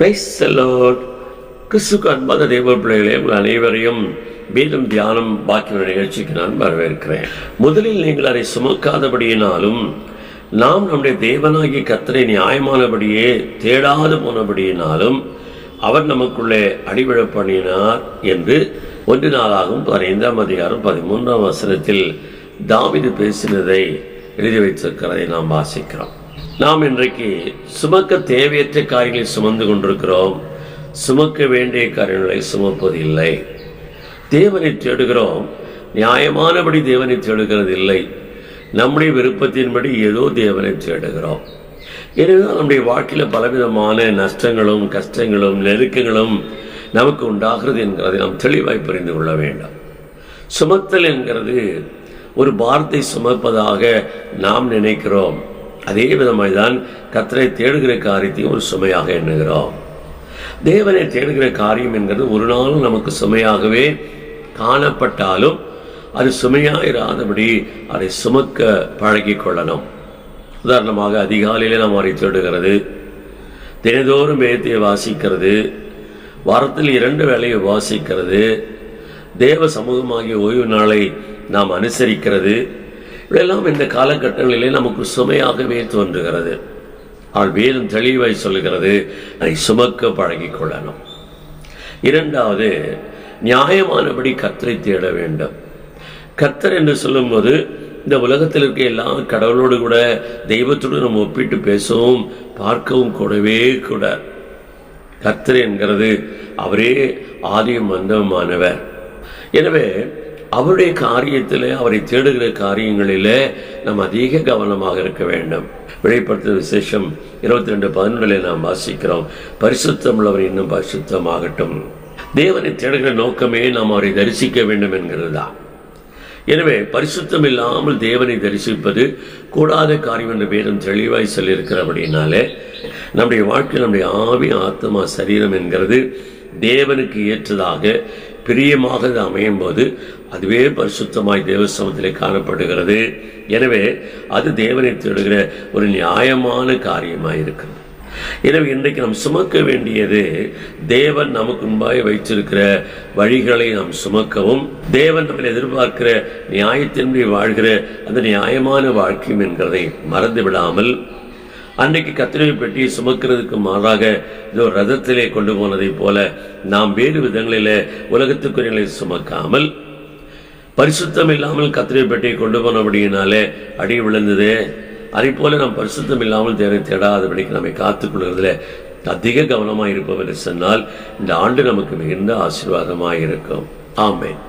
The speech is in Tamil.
பிரைஸ் செல்லோட் கிறிஸ்துக்கு அன்பாத தேவ பிள்ளைகளே உங்கள் அனைவரையும் வேதம் தியானம் பாக்கிய நிகழ்ச்சிக்கு நான் வரவேற்கிறேன். முதலில் நீங்கள் அதை சுமக்காதபடியினாலும் நாம் நம்முடைய தேவனாகிய கத்தரை நியாயமானபடியே தேடாது போனபடியினாலும் அவர் நமக்குள்ளே அடிவிழ பண்ணினார் என்று ஒன்று நாளாகவும் பதினைந்தாம் அதிகாரம் பதிமூன்றாம் வசனத்தில் தாவிது பேசினதை எழுதி வைத்திருக்கிறதை நாம் வாசிக்கிறோம். நாம் இன்றைக்கு சுமக்க தேவையற்ற காரியங்களை சுமந்து கொண்டிருக்கிறோம். சுமக்க வேண்டிய காரியங்களை சுமப்பதில்லை தேவனை தேடுகிறோம். நியாயமானபடி தேவனை தேடுகிறது இல்லை. நம்முடைய விருப்பத்தின்படி ஏதோ தேவனை தேடுகிறோம். எனவே நம்முடைய வாழ்க்கையில் பலவிதமான நஷ்டங்களும் கஷ்டங்களும் நெருக்கங்களும் நமக்கு உண்டாகிறது என்கிறதை நாம் தெளிவாய் புரிந்து கொள்ள வேண்டும். சுமத்தல் என்கிறது ஒரு பாரத்தை சுமப்பதாக நாம் நினைக்கிறோம். அதே விதமாய் தான் கத்தரை தேடுகிற காரியத்தையும் ஒரு சுமையாக எண்ணுகிறோம். தேவனை தேடுகிற காரியம் என்கிறது ஒரு நாளும் நமக்கு சுமையாகவே காணப்பட்டாலும் அது சுமையாயிராதபடி அதை சுமக்க பழகி கொள்ளணும். உதாரணமாக அதிகாலையிலே நாம் அவரை தேடுகிறது தினதோறும் வேதத்தை வாசிக்கிறது வாரத்தில் இரண்டு வேளையை வாசிக்கிறது தேவ சமூகமாகிய ஓய்வு நாளை நாம் அனுசரிக்கிறது இதெல்லாம் இந்த காலகட்டங்களிலே நமக்கு சுமையாகவே தோன்றுகிறது? ஆள் வேதம் தெளிவாய் சொல்லுகிறது. அதை சுமக்க பழகிக் கொள்ளணும். இரண்டாவது நியாயமானபடி கத்தரை தேட வேண்டும். கத்தர் என்று சொல்லும்போது இந்த உலகத்தில் இருக்க எல்லா கடவுளோடு கூட தெய்வத்தோடு நம்ம ஒப்பிட்டு பேசவும் பார்க்கவும் கூடவே கூட. கத்தர் என்கிறது அவரே ஆதியும் மந்தமானவர் எனவே அவருடைய காரியத்தில் அவரை தேடுகிற காரியங்களில் நாம் அதிக கவனமாக இருக்க வேண்டும். வெளிப்படுத்த விசேஷம் இருபத்தி ரெண்டு பதினொன்றில் நாம் வாசிக்கிறோம். பரிசுத்தம் உள்ளவர் இன்னும் பரிசுத்தமாகட்டும். தேவனை தேடுகிற நோக்கமே நாம் அவரை தரிசிக்க வேண்டும் என்கிறது தான் எனவே பரிசுத்தம் இல்லாமல் தேவனை தரிசிப்பது கூடாத காரியம் என்ற வேதம் தெளிவாய் சொல்லியிருக்கிறபடினாலே நம்முடைய வாழ்க்கை நம்முடைய ஆவி ஆத்மா சரீரம் என்கிறது தேவனுக்கு ஏற்றதாக பிரியமாக அமையும் போது அதுவே பரிசுத்தமாய் தேவசமத்திலே காணப்படுகிறது. எனவே அது தேவனை தேடுகிற ஒரு நியாயமான காரியமாக இருக்கிறது. எனவே இன்றைக்கு நாம் சுமக்க வேண்டியது தேவன் நமக்கு முன்பாக வைத்திருக்கிற வழிகளை நாம் சுமக்கவும் தேவன் நம்ம எதிர்பார்க்கிற நியாயத்தின்படி வாழ்கிற அந்த நியாயமான வாழ்க்கையும் என்கிறதை மறந்து விடாமல் அன்றைக்கு கத்திரிவை பெட்டியை சுமக்கிறதுக்கு மாறாக இதோ ரதத்திலே கொண்டு போனதைப் போல நாம் வேறு விதங்களில் உலகத்துக்குரியங்களை சுமக்காமல் பரிசுத்தம் இல்லாமல் கத்திரிவை பெட்டியை கொண்டு போனபடியினாலே அடி விழுந்தது. அதை போல நாம் பரிசுத்தம் இல்லாமல் தேவை தேடாதபடிக்கு நம்மை காத்துக்கொள்கிறதுல அதிக கவனமாக இருப்பவர் சொன்னால் இந்த ஆண்டு நமக்கு மிகுந்த ஆசீர்வாதமாக இருக்கும். ஆமேன்.